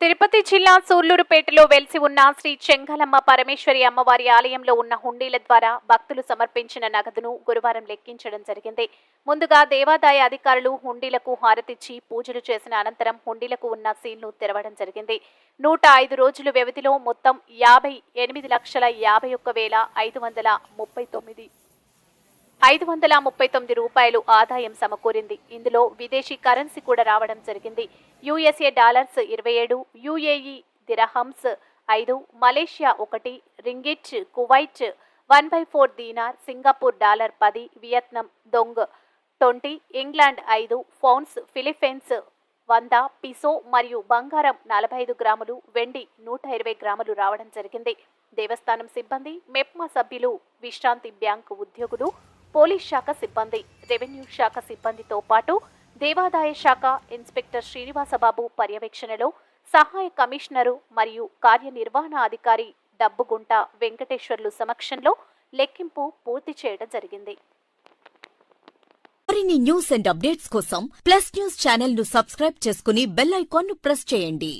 తిరుపతి జిల్లా సూళ్ళూరుపేటలో వెలిసి ఉన్న శ్రీ చెంగలమ్మ పరమేశ్వరి అమ్మవారి ఆలయంలో ఉన్న హుండీల ద్వారా భక్తులు సమర్పించిన నగదును గురువారం లెక్కించడం జరిగింది. ముందుగా దేవాదాయ అధికారులు హుండీలకు హారతిచ్చి పూజలు చేసిన అనంతరం హుండీలకు ఉన్న సీల్ను తెరవడం జరిగింది. నూట ఐదు రోజుల వ్యవధిలో మొత్తం యాభై ఎనిమిది లక్షల యాభై ఒక్క వేల ఐదు వందల ముప్పై తొమ్మిది ఐదు వందల ముప్పై తొమ్మిది రూపాయలు ఆదాయం సమకూరింది. ఇందులో విదేశీ కరెన్సీ కూడా రావడం జరిగింది. యుఎస్ఏ డాలర్స్ ఇరవై ఏడు యుఏఈ దిరహమ్స్ ఐదు మలేషియా ఒకటి ringgit Kuwait one by four dinar Singapore dollar పది వియత్నాం దొంగ్ ట్వంటీ ఇంగ్లాండ్ ఐదు ఫౌన్స్ ఫిలిప్పీన్స్ వంద పిసో మరియు బంగారం నలభై ఐదు గ్రాములు వెండి నూట ఇరవై గ్రాములు రావడం జరిగింది. దేవస్థానం సిబ్బంది మెప్మా సభ్యులు విశ్రాంతి బ్యాంకు ఉద్యోగులు పోలీస్ శాఖ సిబ్బంది రెవెన్యూ శాఖ సిబ్బందితో పాటు దేవాదాయ శాఖ ఇన్స్పెక్టర్ శ్రీనివాసబాబు పర్యవేక్షణలో సహాయ కమిషనరు మరియు కార్యనిర్వహణ అధికారి డబ్బుగుంట వెంకటేశ్వర్లు సమక్షంలో లెక్కింపు పూర్తి చేయడం జరిగింది. మరిన్ని న్యూస్ అండ్ అప్డేట్స్ కోసం ప్లస్ న్యూస్ ఛానల్ను సబ్స్క్రైబ్ చేసుకుని బెల్ ఐకాన్ను ప్రెస్ చేయండి.